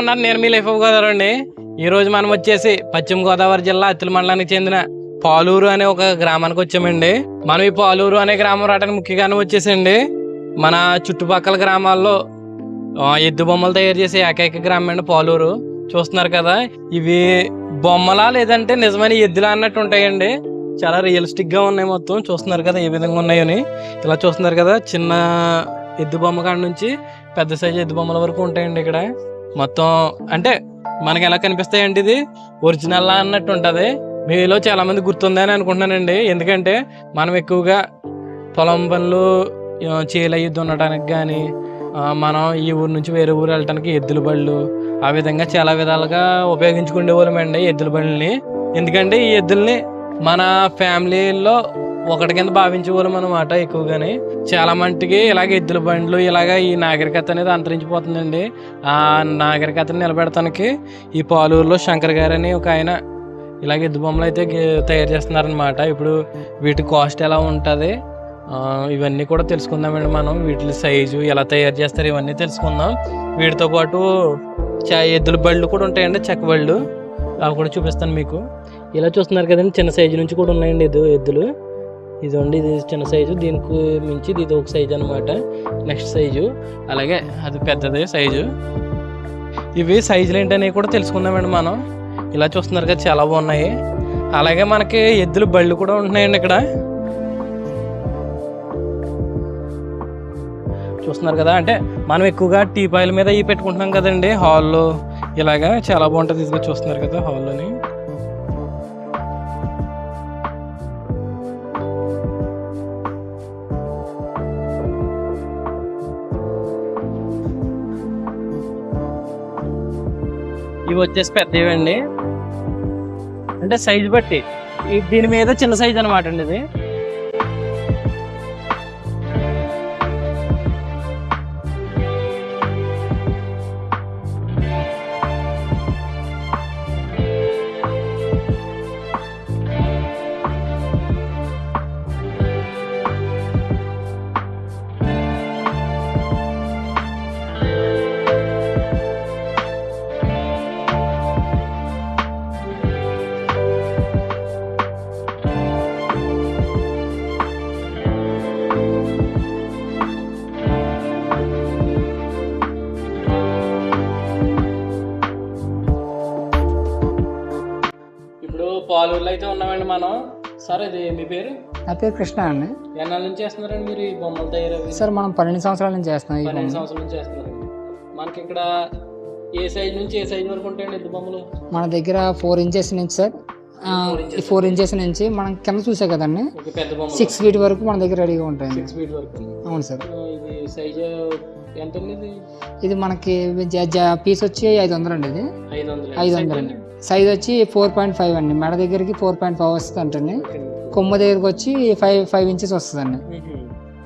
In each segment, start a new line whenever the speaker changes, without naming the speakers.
ఉన్నారు నేను మీ లైఫ్ గోదావరి అండి ఈ రోజు మనం వచ్చేసి పశ్చిమ గోదావరి జిల్లా అత్తుల మండలానికి చెందిన పాలూరు అనే ఒక గ్రామానికి వచ్చామండి. మనం ఈ పాలూరు అనే గ్రామం రావడానికి ముఖ్య కారణం వచ్చేసండి. మన చుట్టుపక్కల గ్రామాల్లో ఎద్దు బొమ్మలు తయారు చేసే ఏకైక గ్రామం అండి పాలూరు. చూస్తున్నారు కదా ఇవి బొమ్మలా లేదంటే నిజమైన ఎద్దులా అన్నట్టు ఉంటాయండి. చాలా రియలిస్టిక్గా ఉన్నాయి మొత్తం. చూస్తున్నారు కదా ఏ విధంగా ఉన్నాయని. ఇలా చూస్తున్నారు కదా చిన్న ఎద్దు బొమ్మ కాడ నుంచి పెద్ద సైజు ఎద్దు బొమ్మల వరకు ఉంటాయండి ఇక్కడ. మొత్తం అంటే మనకి ఎలా కనిపిస్తాయండి ఇది? ఒరిజినల్లా అన్నట్టు ఉంటుంది. మీలో చాలామంది గుర్తుందని అనుకుంటున్నానండి. ఎందుకంటే మనం ఎక్కువగా పొలం పనులు చేలయ్యి దున్నడానికి కానీ మనం ఈ ఊరు నుంచి వేరే ఊరు వెళ్ళటానికి ఎద్దుల బళ్ళు ఆ విధంగా చాలా విధాలుగా ఉపయోగించుకునే వాళ్ళమండి ఎద్దుల బండ్లని ఎందుకంటే ఈ ఎద్దుల్ని మన ఫ్యామిలీలో ఒకటి కింద భావించేవాళ్ళం అనమాట ఎక్కువగానే. చాలా మట్టికి ఇలాగ ఎద్దుల బండ్లు ఇలాగ ఈ నాగరికత అనేది అంతరించిపోతుందండి. ఆ నాగరికతను నిలబెడటానికి ఈ పాలూరులో శంకర్ గారు అని ఒక ఆయన ఇలాగ ఎద్దు బొమ్మలు అయితే గే- తయారు చేస్తున్నారనమాట ఇప్పుడు వీటి కాస్ట్ ఎలా ఉంటుంది? ఇవన్నీ కూడా తెలుసుకుందామండి మనం. వీటి సైజు ఎలా తయారు చేస్తారు ఇవన్నీ తెలుసుకుందాం. వీటితో పాటు చ ఎద్దుల బళ్ళు కూడా ఉంటాయండి చెక్క బళ్ళు. అవి కూడా చూపిస్తాను మీకు. ఇలా చూస్తున్నారు కదండి చిన్న సైజు నుంచి కూడా ఉన్నాయండి ఎద్దు ఎద్దులు. ఇదండి ఇది చిన్న సైజు. దీనికి మించి ఇది ఒక సైజు అనమాట నెక్స్ట్ సైజు. అలాగే అది పెద్దది సైజు. ఇవి సైజులు ఏంటనేవి కూడా తెలుసుకుందామండి మనం. ఇలా చూస్తున్నారు కదా చాలా బాగున్నాయి. అలాగే మనకి ఎద్దులు బళ్ళు కూడా ఉంటున్నాయండి ఇక్కడ. చూస్తున్నారు కదా అంటే మనం ఎక్కువగా టీ పాయిల మీద ఇవి పెట్టుకుంటున్నాం కదండి హాల్లో. ఇలాగా చాలా బాగుంటుంది ఇదిగో చూస్తున్నారు కదా హాల్లోని. ఇవి వచ్చేసి పెద్దవి అండి అంటే సైజు బట్టి. దీని మీద చిన్న సైజ్ అనమాట అండి ఇది. ఇప్పుడు పాలూరులో అయితే ఉన్నామండి మనం. సార్ ఇది మీ పేరు?
నా పేరు కృష్ణ అండి.
ఎన్నాళ్ళ నుంచి చేస్తున్నారండి మీరు ఈ బొమ్మలు తయారవి
సార్ మనం పన్నెండు సంవత్సరాల నుంచి చేస్తున్నాం ఈ
పన్నెండు. సంవత్సరాల నుంచి చేస్తున్నారండి. మనకి ఇక్కడ ఏ సైజ్ నుంచి ఏ సైజ్ వరకు ఉంటాయండి ఎద్దు బొమ్మలు?
మన దగ్గర ఫోర్ ఇంచెస్ నుంచి సార్. ఫోర్ ఇంచెస్ నుంచి మనం కింద చూసే కదండి.
ఒక పెద్ద బొమ్మలు
సిక్స్ ఫీట్ వరకు మన దగ్గర రెడీగా ఉంటాయండి.
సిక్స్ ఫీట్ వరకు
అవును సార్.
ఆ, ఇది సైజ్ ఎంత అండి ఇది?
ఇది మనకి పీస్ వచ్చి ఐదు వందలు అండి ఇది.
ఐదు వందలు.
ఐదు వందలు. అండి. సైజ్ వచ్చి ఫోర్ పాయింట్ ఫైవ్ అండి. మెడ దగ్గరికి ఫోర్ పాయింట్ ఫైవ్ వస్తుంది అంటండి కొమ్మ దగ్గరికి వచ్చి ఫైవ్ ఫైవ్ ఇంచెస్ వస్తుందండి.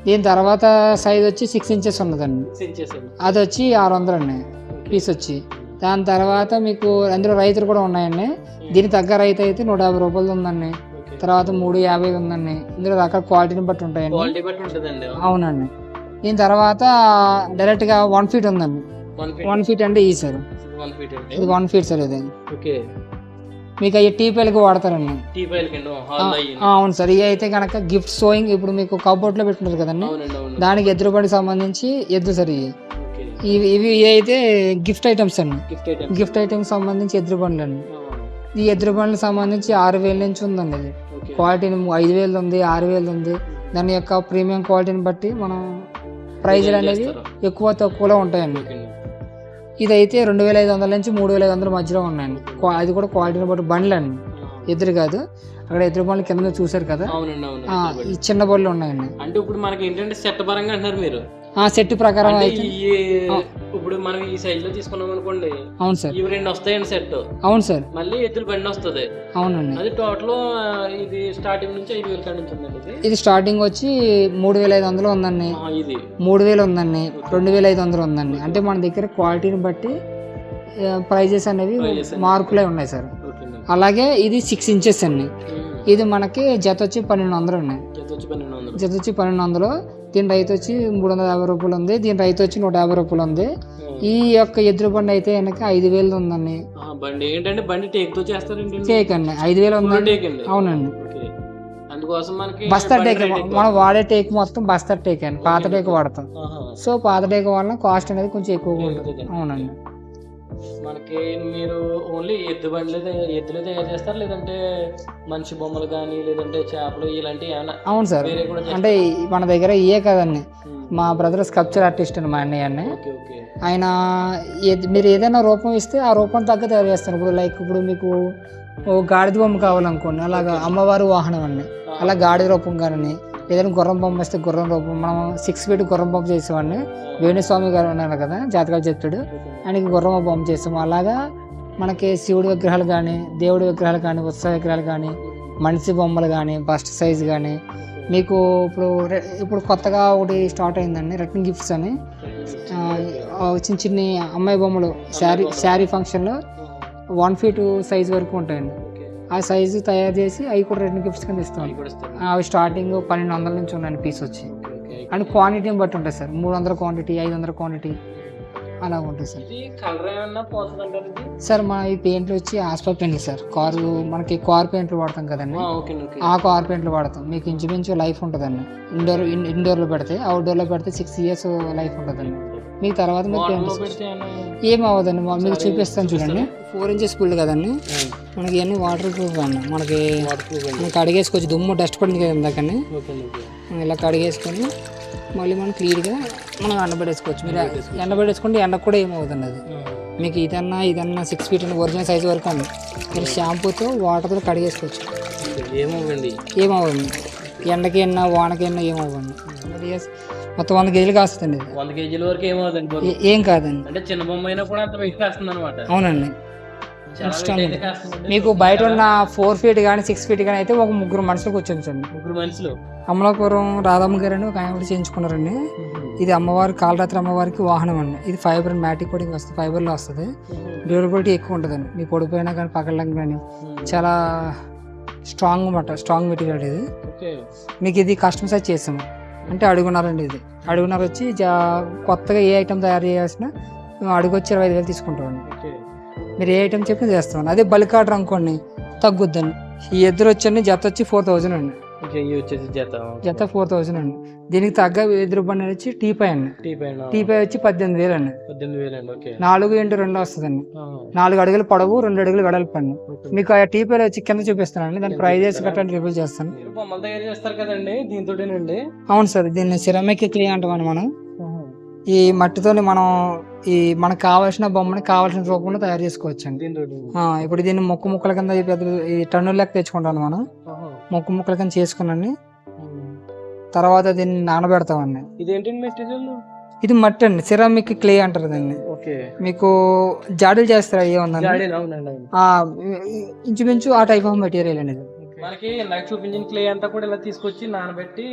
దీని తర్వాత సైజ్ వచ్చి సిక్స్ ఇంచెస్ ఉన్నదండి. అది వచ్చి ఆరు వందలు అండి. పీస్ వచ్చి. దాని తర్వాత మీకు అందులో రైతులు కూడా ఉన్నాయండి. దీని తగ్గ రైతు అయితే నూట యాభై రూపాయలు ఉందండి. తర్వాత మూడు యాభై ఉందండి. ఇందులో రకాల క్వాలిటీని బట్టి ఉంటాయండి. అవునండి. దీని తర్వాత డైరెక్ట్గా వన్ ఫీట్ ఉందండి.
వన్ ఫీట్
అంటే ఈ సార్
వన్ ఫీట్ అండి
ఇది వన్ ఫీట్ సార్ ఇది.
ఓకే.
మీకు అవి టీపీఎల్కి వాడతారండి.
టీ అయ్యి
ఆ, అవును సార్. ఇవి అయితే కనుక గిఫ్ట్ సోయింగ్ ఇప్పుడు మీకు కబోర్డ్లో పెట్టుకుంటారు కదండి. దానికి ఎదురుబడికి సంబంధించి ఎద్దు సార్ ఇవి. ఇవి ఇవి అయితే గిఫ్ట్ ఐటమ్స్ అండి.
గిఫ్ట్ ఐటమ్
గిఫ్ట్ ఐటమ్స్ సంబంధించి ఎదురు బండ్లు అండి. ఈ ఎదురు బండ్లకు సంబంధించి ఆరు వేల నుంచి ఉందండి ఇది.
ఓకే.
క్వాలిటీని ఐదు వేలు ఉంది ఆరు వేలు ఉంది. దాని యొక్క ప్రీమియం క్వాలిటీని బట్టి మనం ప్రైజులు అనేవి ఎక్కువ తక్కువలో ఉంటాయండి. ఇదైతే రెండు వేల ఐదు వందల నుంచి మూడు వేల ఐదు వందల మధ్యలో ఉన్నాయండి. అది కూడా క్వాలిటీని బట్టి బండ్లు అండి. ఎదురు కాదు. అక్కడ ఎదురు బండ్లు కింద చూసారు కదా? ఈ చిన్న బళ్ళు ఉన్నాయండి.
అంటే ఇప్పుడు మనకి ఏంటంటే సెట్ పరంగా అంటున్నారు మీరు.
ఆ సెట్ ప్రకారం
అంటే
అయితే.
ఈ ఇప్పుడు మనం ఈ సైజ్లో తీసుకున్నాం అనుకోండి
అవును సార్.
ఇవి రెండు వస్తాయండి సెట్
అవును సార్.
మళ్ళీ ఎద్దుల బండి వస్తుంది.
అవునండి.
అది టోటల్ ఇది స్టార్టింగ్ నుంచి ఐదు వేల కాడ నుంచి ఉందండి ఇది.
ఇది స్టార్టింగ్ వచ్చి మూడు వేల ఐదు వందలు ఉందండి.
ఆ, ఇది.
మూడు వేలు ఉందండి. రెండు వేల ఐదు వందలు ఉందండి. అంటే మన దగ్గర క్వాలిటీని బట్టి ప్రైజెస్ అనేవి
Prices అనేవి.
మార్కులే ఉన్నాయి సార్.
ఓకే
అలాగే ఇది సిక్స్ ఇంచెస్ అండి. ఇది మనకి జత వచ్చి పన్నెండు వందలు ఉన్నాయి
ఎంత వచ్చి పన్నెండు వందలు.
జత వచ్చి పన్నెండు వందలు. దీని రైతు వచ్చి మూడు వందల యాభై రూపాయలు ఉంది. దీని రైతు వచ్చి నూట యాభై రూపాయలు ఉంది. ఈ యొక్క ఎద్దుల బండి అయితే వెనక ఐదు వేలు ఉందండి.
బండి ఏంటంటే బండి టేక్తో చేస్తారండి?
టేక్ అండి. ఐదు వేలు ఉందండి. అవునండి.
అందుకోసం మనకి బండి
టేక్. మనం వాడే టేక్ మొత్తం బస్తర్ టేక్ అండి. పాత టేక్ వాడతాం. సో పాత టేక్ వలన కాస్ట్ అనేది కొంచెం ఎక్కువగా ఉంటుంది. అవునండి.
మనకి మీరు ఓన్లీ ఎద్దు బండ్లు ఎద్దులు తయారు చేస్తారు లేదంటే మనిషి బొమ్మలు కానీ లేదంటే చేపలు ఇలాంటివి ఏమైనా
అవును సార్? అంటే మన దగ్గర ఇయే కదండి.
ఉమ్.
మా బ్రదర్ స్కల్ప్చర్ ఆర్టిస్ట్ మా అన్నయ్య అన్నీ ఆయన మీరు ఏదైనా రూపం ఇస్తే ఆ రూపం తగ్గ తయారు చేస్తారు. ఇప్పుడు లైక్ ఇప్పుడు మీకు ఓ గాడిద బొమ్మ కావాలనుకోండి. అలాగా అమ్మవారి వాహనం అండి. అలా గాడిద రూపం కానీ ఏదైనా గుర్రం బొమ్మ వేస్తే గుర్రం రూపం మనం సిక్స్ ఫీట్ గుర్రం బొమ్మ చేసేవాడిని. వేణుస్వామి గారు ఉన్నారు కదా జాతకాలు చెప్తాడు. ఆయనకి గుర్రం బొమ్మ చేసాము అలాగా మనకి శివుడి విగ్రహాలు కానీ దేవుడి విగ్రహాలు కానీ ఉత్సవ విగ్రహాలు కానీ మనిషి బొమ్మలు కానీ బస్ట్ సైజ్ కానీ మీకు ఇప్పుడు రె- ఇప్పుడు కొత్తగా ఒకటి స్టార్ట్ అయిందండి రిటర్న్ గిఫ్ట్స్ అని. చిన్న చిన్న అమ్మాయి బొమ్మలు శారీ శారీ ఫంక్షన్లో వన్ ఫీట్ సైజ్ వరకు ఉంటాయండి. ఆ సైజు తయారు చేసి అవి కూడా రిటర్న్ గిఫ్ట్స్ కింద ఇస్తాం.
అవి
స్టార్టింగ్ పన్నెండు వందల నుంచి ఉన్నాయండి పీస్ వచ్చి. అండ్ క్వాంటిటీని బట్టి ఉంటుంది సార్. మూడు వందల క్వాంటిటీ ఐదు వందల క్వాంటిటీ అలా ఉంటుంది సార్. సార్ మన ఈ పెయింట్లు వచ్చి ఆస్పా పెయింట్లు సార్. కారు మనకి కార్ పెయింట్లు వాడతాం కదండి.
ఆ,
కార్ పెయింట్లు వాడతాం. మీకు ఇంచుమించు లైఫ్ ఉంటుందండి. ఇండోర్ ఇన్- ఇండోర్లో పెడితే అవుట్డోర్లో పెడితే సిక్స్ ఇయర్స్ లైఫ్ ఉంటుందండి. మీకు తర్వాత మీరు
వాటర్లో
పెయింట్
పెడితే ఏమన్నా
ఏం అవ్వదండి మా- మీకు చూపిస్తాను చూడండి. ఫోర్ ఇంచెస్ ఫుల్ కదండి. మనకి ఇవన్నీ వాటర్ ప్రూఫ్ అండి. మనకి
వాటర్ ప్రూఫ్ అండి.
మనకి కడిగేసుకోవచ్చు. దుమ్ము డస్ట్ పడింది కదా ఇందాకని ఇలా కడిగేసుకొని మళ్ళీ మనం క్లియర్గా మనం ఎండబెట్టేసుకోవచ్చు. మీరు ఎండబెట్టేసుకుంటే ఎండకు కూడా ఏమవుతుంది అది. మీకు ఇదన్నా ఇదన్నా సిక్స్ ఫీట్ అని ఒరిజినల్ సైజ్ వరకు అండి మీరు షాంపూతో వాటర్తో కడిగేసుకోవచ్చు.
ఏమవ్వండి
ఏమవ్వండి ఎండకి ఎన్న వానకి ఎన్న ఏమవ్వండి మొత్తం వంద కేజీలు కాస్తుందండి ఇది.
వంద కేజీల వరకు ఏమవుతుంది?
ఏ- కాదండి.
అంటే చిన్న బొమ్మ అయినా కూడా అంత వెయిట్ కాస్తుంది అనమాట
అవునండి. మీకు బయట ఉన్న ఫోర్ ఫీట్ కానీ సిక్స్ ఫీట్ కానీ అయితే ఒక ముగ్గురు మనుషులకు వచ్చేసండి
ముగ్గురు మనుషులు?
అమలాపురం రాధమ్మ గారు అని ఒక ఆయన కూడా చేయించుకున్నారండి. ఇది అమ్మవారి కాలరాత్రి అమ్మవారికి వాహనం అండి. ఇది ఫైబర్ అండ్ మ్యాటిక్ కూడా వస్తుంది ఫైబర్లో వస్తుంది. డ్యూరబిలిటీ ఎక్కువ ఉంటుందండి. మీ పొడిపోయినా కానీ పగలడం కానీ. చాలా స్ట్రాంగ్ అన్నమాట స్ట్రాంగ్ మెటీరియల్ ఇది. మీకు ఇది కస్టమ్ సైజ్ చేసాము అంటే అడుగున్నారండి ఇది. అడుగున్నారు వచ్చి జా కొత్తగా ఏ ఐటమ్ తయారు చేయాల్సిన మేము అడుగు వచ్చి ఇరవై ఐదు వేలు తీసుకుంటామండి. మీరు ఏ ఐటమ్ చెప్పినా చేస్తామండి. అదే బల్క్ ఆర్డర్ అనుకోండి తగ్గుద్దండి ఈ ఎదురు వచ్చండి జత వచ్చి ఫోర్ థౌజండ్ అండి.
వచ్చేసి జత
జత ఫోర్ థౌజండ్ అండి దీనికి తగ్గ ఎదురు రూపాయలు వచ్చి టీ పై అండి
టీ పైన
టీ పై వచ్చి పద్దెనిమిది వేలు అండి
పద్దెనిమిది వేలు అండి ఓకే
నాలుగు ఇంటూ రెండు వస్తుందండి
అండి
నాలుగు అడుగులు పొడవు రెండు అడుగులు వెడల్పు అండి మీకు ఆ టీ వచ్చి కింద చూపిస్తానండి దాని ప్రైజెస్ గట్రా రివ్యూ చేస్తాను
బొమ్మలు తయారు చేస్తారు కదండి దీంతోటేనండి
అవును సార్ దీన్ని సిరమిక్ క్లే అంటామని మనం ఈ మట్టితోని మనం ఈ మనకు కావాల్సిన బొమ్మని కావాల్సిన రూపంలో తయారు చేసుకోవచ్చు అండి ఇప్పుడు దీన్ని ముక్కు ముక్కల కింద ఈ పెద్ద ఈ టన్నుల లెక్క తెచ్చుకుంటాను మనం మొక్కు ముక్కల కింద చేసుకునండి తర్వాత దీన్ని నానబెడతామండి
ఇదేంటండి మెటీరియల్
ఇది మట్టి అండి సిరామిక్ క్లే అంటారు దాన్ని. మీకు జాడీలు చేస్తారు? అయ్యే ఉందండి? ఇంచుమించు ఆ టైప్ ఆఫ్ మెటీరియల్ అనేది
మనకి నాకు చూపించిన క్లే అంతా కూడా ఇలా తీసుకొచ్చి నానబెట్టి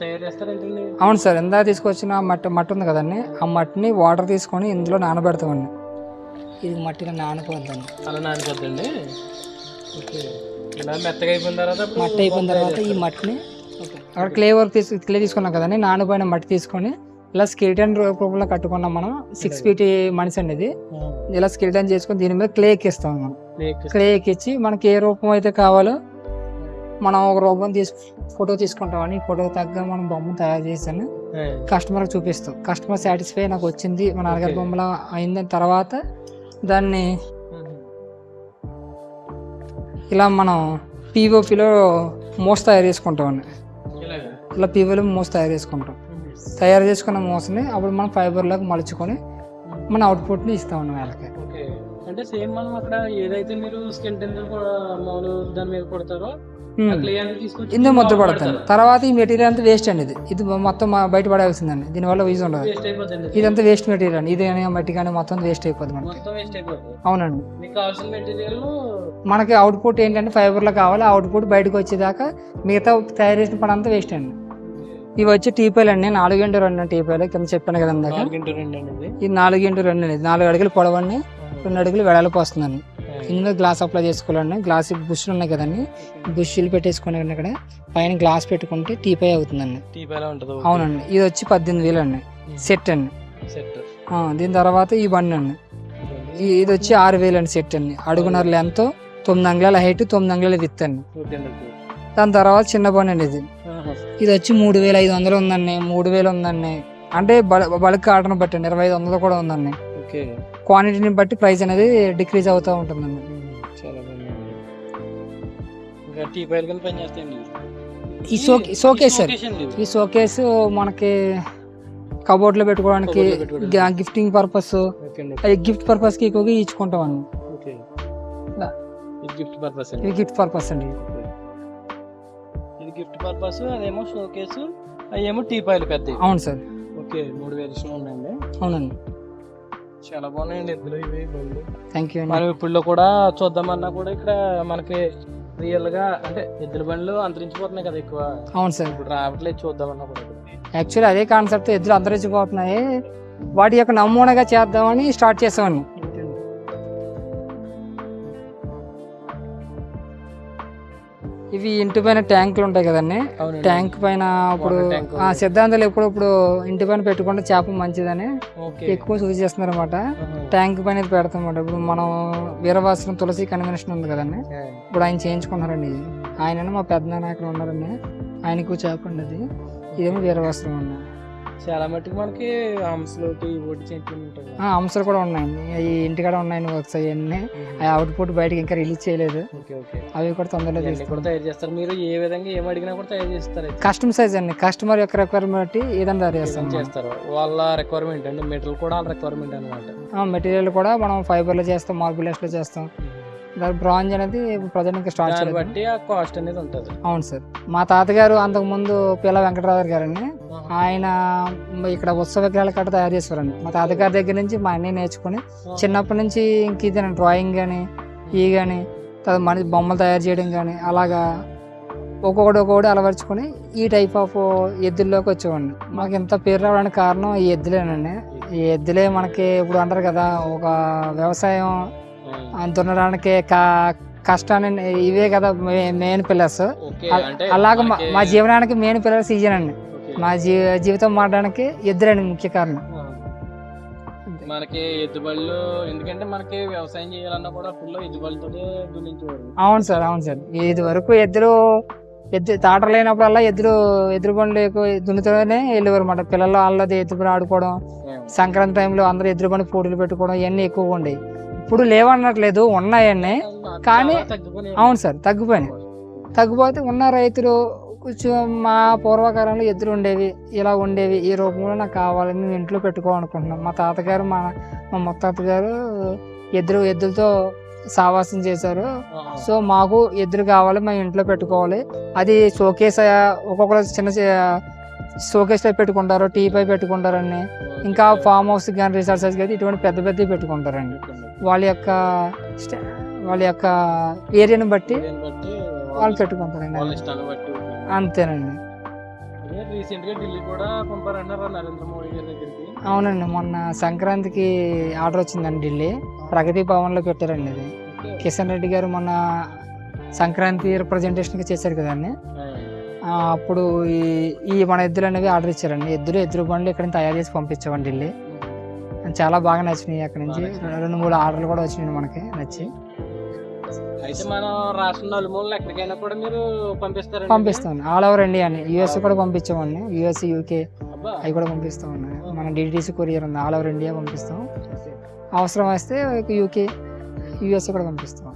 తయారు చేస్తారంటండి.
అవును సార్ ఇందా తీసుకొచ్చిన మట్టి మట్టి ఉంది కదండి ఆ మట్టిని వాటర్ తీసుకొని ఇందులో నానబెడతామండి. ఇది మట్టిలో నానిపోద్దండి.
అలా నానిపోద్దండి. ఓకే. ఇలా మెత్తగా అయిపోయిన తర్వాత అప్పుడు
మట్టి అయిపోయిన తర్వాత ఈ మట్టిని అక్కడ క్లే వర్క్ తీసు క్లే తీసుకున్నాం కదండి నానిపోయిన మట్టి తీసుకొని ఇలా స్కెల్టన్ రూపంలో కట్టుకున్నాం మనం. సిక్స్ ఫీట్ మనిషి అండి ఇది. ఇలా స్కెల్టన్ చేసుకొని దీని మీద క్లే ఎక్కిస్తాం మనం.
క్లే ఎక్కిస్తే-
క్లే ఎక్కించి మనకి ఏ రూపం అయితే కావాలో మనం ఒక రూపం తీసు ఫోటో తీసుకుంటామని ఫోటో తగ్గ మనం బొమ్మ తయారు చేసాను కస్టమర్కి చూపిస్తాం. కస్టమర్ సాటిస్ఫై నాకు వచ్చింది. మన నాన్నగారి బొమ్మల అయిన తర్వాత దాన్ని ఇలా మనం పీఓపిలో మోస్ తయారు చేసుకుంటామండి. ఇలా పీఓలో మోస్ తయారు చేసుకుంటాం. తయారు చేసుకున్న మోస్ని అప్పుడు మనం ఫైబర్లోకి మలుచుకొని మన అవుట్పుట్ని ఇస్తామండి వాళ్ళకి.
అంటే సేమ్ మనం అక్కడ ఏదైతే మీరు స్కిన్ టెన్ మామూలు దాని మీద కొడతారో
ఇందులో ముద్ర పడతాను తర్వాత ఈ మెటీరియల్ అంతా వేస్ట్ అండి ఇది. ఇది మొత్తం బయట పడేయాల్సిందండి. దీనివల్ల యూజ్ ఉండదు. ఇదంతా వేస్ట్ మెటీరియల్ అండి. ఇది కానీ మట్టి కానీ మొత్తం వేస్ట్ అయిపోతుంది మనకి అవునండి మనకి అవుట్పుట్ ఏంటంటే ఫైబర్లో కావాలి. అవుట్పుట్ బయటకు వచ్చేదాకా మిగతా తయారు చేసిన పని అంతా వేస్ట్ అండి. ఇవి వచ్చి టీపాయలు అండి. నాలుగు ఇంటూ రెండు టీపాయలు. కింద చెప్పాను కదా ఇందాక.
ఇది.
నాలుగు ఇంటూ రెండు అండి. నాలుగు అడుగులు పొడవండి రెండు అడుగులు వెడల్పు వస్తుందండి. కింద గ్లాస్ అప్లై చేసుకోవాలండి. గ్లాస్ బుష్లు ఉన్నాయి కదండి. బుష్లు పెట్టేసుకుని ఇక్కడ పైన గ్లాస్ పెట్టుకుంటే టీ పై అవుతుందండి.
ఉంటుంది
అవునండి. ఇది వచ్చి పద్దెనిమిది వేలు అండి. సెట్ అండి.
సెట్
దీని తర్వాత ఈ బండి అండి. ఇది వచ్చి ఆరు వేలు అండి సెట్ అండి. అడుగున్నర లెంత్ తొమ్మిది అంగుళాల హైట్ తొమ్మిది అంగుళాల విత్ అండి. దాని తర్వాత చిన్న బండి అండి ఇది. ఇది వచ్చి మూడు వేల ఐదు వందలు ఉందండి. మూడు వేలు ఉందండి. అంటే బల- బల్క్ ఆర్డర్ని బట్టి అండి. ఇరవై ఐదు వందలు కూడా ఉందండి.
ఓకే.
క్వాంటిటీని బట్టి ప్రైస్ అనేది డిక్రీజ్ అవుతూ
చాలా బాగుంది ఇంకా కింద పని చేస్తాయండి.
ఈ షోకేస్ సార్.
అండి.
ఈ షోకేస్ మనకి కబోర్డ్లో పెట్టుకోవడానికి
Cupboard లో పెట్టుకోవడానికి.
గిఫ్టింగ్ పర్పస్
ఓకే అండి.
అది గిఫ్ట్ పర్పస్కి ఎక్కువగా ఇచ్చుకుంటామండి.
ఓకే.
ఇలా.
ఇది గిఫ్ట్ పర్పస్ అండి.
ఇది గిఫ్ట్ పర్పస్ అండి.
ఇది గిఫ్ట్ పర్పస్ అదేమో షోకేస్ అవేమో టీపాయిలు పెద్దవి.
అవును సార్.
ఓకే మూడు వేలు ఇష్టం ఉందండి
అవునండి.
చాలా బాగున్నాయండి ఇద్దరు ఇవి
థ్యాంక్ యూ
మనం ఇప్పుడు కూడా చూద్దామన్నా కూడా ఇక్కడ మనకి రియల్గా అంటే ఎద్దుల బండ్లు అంతరించిపోతున్నాయి కదా ఎక్కువ.
అవును సార్.
ఇప్పుడు రావట్లేదు చూద్దామన్నా కూడా.
యాక్చువల్లీ అదే కాన్సెప్ట్ ఎద్దులు అంతరించిపోతున్నాయి. వాటి యొక్క నమూనాగా చేద్దామని స్టార్ట్ చేసామండి ఇవి ఇంటి పైన ట్యాంకులు ఉంటాయి కదండి. ట్యాంక్ పైన ఇప్పుడు. ఆ సిద్ధాంతాలు ఎప్పుడు ఇప్పుడు ఇంటి పైన పెట్టుకుంటే చేప మంచిదని ఎక్కువ సూచిస్తున్నారు అనమాట
ఆహా.
ట్యాంక్ పైన పెడతాం అన్నమాట ఇప్పుడు మనం వీరవాసనం తులసి కన్వెన్షన్ ఉంది కదండి. ఇప్పుడు ఆయన చేయించుకున్నారండి ఇది ఆయన మా పెద్ద ఇక్కడ ఉన్నారండి. ఆయనకు చేపండి అది ఇదేమో వీరవాసనం అండి
చాలా మట్టుకు మనకి హంసలు ఓటి చెట్లు ఉంటాయి
ఆ, అంశాలు కూడా ఉన్నాయండి. అవి ఇంటికాడ ఉన్నాయండి వర్క్స్ అవన్నీ ఆ అవుట్పుట్ బయటకి ఇంకా రిలీజ్ చేయలేదు. అవి కూడా తొందరలో
కూడా తయారు చేస్తారు. మీరు ఏ విధంగా ఏం అడిగినా కూడా తయారు చేస్తారు.
కస్టమ్ సైజ్ అండి. కస్టమర్ యొక్క రిక్వైర్మెంట్ బట్టి ఏదైనా తయారు చేస్తాం
చేస్తారు. వాళ్ళ రిక్వైర్మెంట్ అండి. మెటీరియల్ కూడా వాళ్ళ రిక్వైర్మెంట్ అనమాట
మెటీరియల్ కూడా మనం ఫైబర్లో చేస్తాం మార్బులెస్లో చేస్తాం. బ్రాంజ్ అనేది ప్రజెంట్ ఇంకా స్టార్ట్
దాన్ని
చేయలేదు.
బట్టి ఆ కాస్ట్ అనేది ఉంటుంది.
అవును సార్. మా తాతగారు అంతకు ముందు పిల్ల వెంకటరావు గారండి. ఆయన ఇక్కడ ఉత్సవ విగ్రహాలు కట్ట తయారు చేసేవారండి. మా తాతగారి దగ్గర నుంచి మా అన్నీ నేర్చుకుని చిన్నప్పటి నుంచి ఇంక ఇది డ్రాయింగ్ కానీ ఈ కానీ తర్వాత మన బొమ్మలు తయారు చేయడం కానీ అలాగా ఒక్కొక్కటి ఒక్కొక్కటి అలవర్చుకొని ఈ టైప్ ఆఫ్ ఎద్దుల్లోకి వచ్చేవాడిని. మాకు ఇంత పేరు రావడానికి కారణం ఈ ఎద్దులేనండి. ఈ ఎద్దులే మనకి ఇప్పుడు అంటారు కదా ఒక వ్యవసాయం దున్నడానికి క కష్టాన్ని ఇవే కదా మెయిన్ పిల్లర్స్ అలాగ మా- జీవనానికి మెయిన్ పిల్లర్స్
ఓకే.
మా జీ జీవితం మారడానికి ఎద్దులండి ముఖ్య కారణం.
మనకి ఎద్దుబళ్ళు ఎందుకంటే మనకి వ్యవసాయం చేయాలన్నా కూడా ఫుల్ ఎద్దుబళ్ళతో దున్నించేవారు.
అవును సార్ అవును సార్. ఇది వరకు ఎద్దులు ఎద్దు తాటలు లేనప్పుడల్లా ఎద్దులు ఎదురు బండ్లు ఎక్కువ దున్నుతూనే వెళ్ళేవారు అన్నమాట. పిల్లలు వాళ్ళది ఎద్దు బండి ఆడుకోవడం సంక్రాంతి టైంలో అందరూ ఎదురు బండి పోటీలు పెట్టుకోవడం ఇవన్నీ ఎక్కువగా ఉండేవి. ఇప్పుడు లేవనట్లేదు ఉన్నాయని. కానీ- అవును సార్ తగ్గిపోయినాయి. తగ్గిపోతే ఉన్న రైతులు కొంచెం మా పూర్వకాలంలో ఎద్దులు ఉండేవి ఇలా ఉండేవి ఈ రూపంలో నాకు కావాలని మేము ఇంట్లో పెట్టుకోవాలనుకుంటున్నాం మా తాతగారు మా మా ముత్తాత గారు ఎద్దులు ఎద్దులతో సావాసం చేశారు. సో మాకు ఎద్దులు కావాలి మా ఇంట్లో పెట్టుకోవాలి. అది షోకేస్ ఒక్కొక్కరు చిన్న షోకేస్లో పెట్టుకుంటారు టీపై పెట్టుకుంటారని. పెట్టుకుంటారండి ఇంకా ఫామ్ హౌస్ కానీ రిసార్ట్స్ కానీ ఇటువంటి పెద్ద పెద్దవి పెట్టుకుంటారండి. వాళ్ళ యొక్క స్ట- వాళ్ళ యొక్క ఏరియాని బట్టి వాళ్ళు పెట్టుకుంటారండి అంతేనండి. అవునండి మొన్న సంక్రాంతికి ఆర్డర్ వచ్చిందండి ఢిల్లీ. ప్రగతి భవన్లో పెట్టారండి అది. కిషన్ రెడ్డి గారు మొన్న సంక్రాంతి రిప్రజెంటేషన్కి చేశారు కదండి ఆ, అప్పుడు ఈ ఈ మన ఎద్దులు అనేవి ఆర్డర్ ఇచ్చారండి. ఎద్దులు ఎద్దుల బండ్లు ఇక్కడ తయారు చేసి పంపించామండి ఢిల్లీ. చాలా బాగా నచ్చినాయి అక్కడ నుంచి. రెండు మూడు ఆర్డర్లు కూడా వచ్చినాయి మనకి నచ్చి
అయితే మనం రాష్ట్రం నలుమూలలు ఎక్కడికైనా కూడా మీరు పంపిస్తారండి?
పంపిస్తాం ఆల్ ఓవర్ ఇండియా అండి. యూఎస్ కూడా పంపించామండి. యూఎస్ యూకే అవి కూడా పంపిస్తామండి. మన డిటిసి కొరియర్ ఉంది. ఆల్ ఓవర్ ఇండియా పంపిస్తాం. అవసరం వస్తే యూకే యూఎస్ కూడా పంపిస్తాం.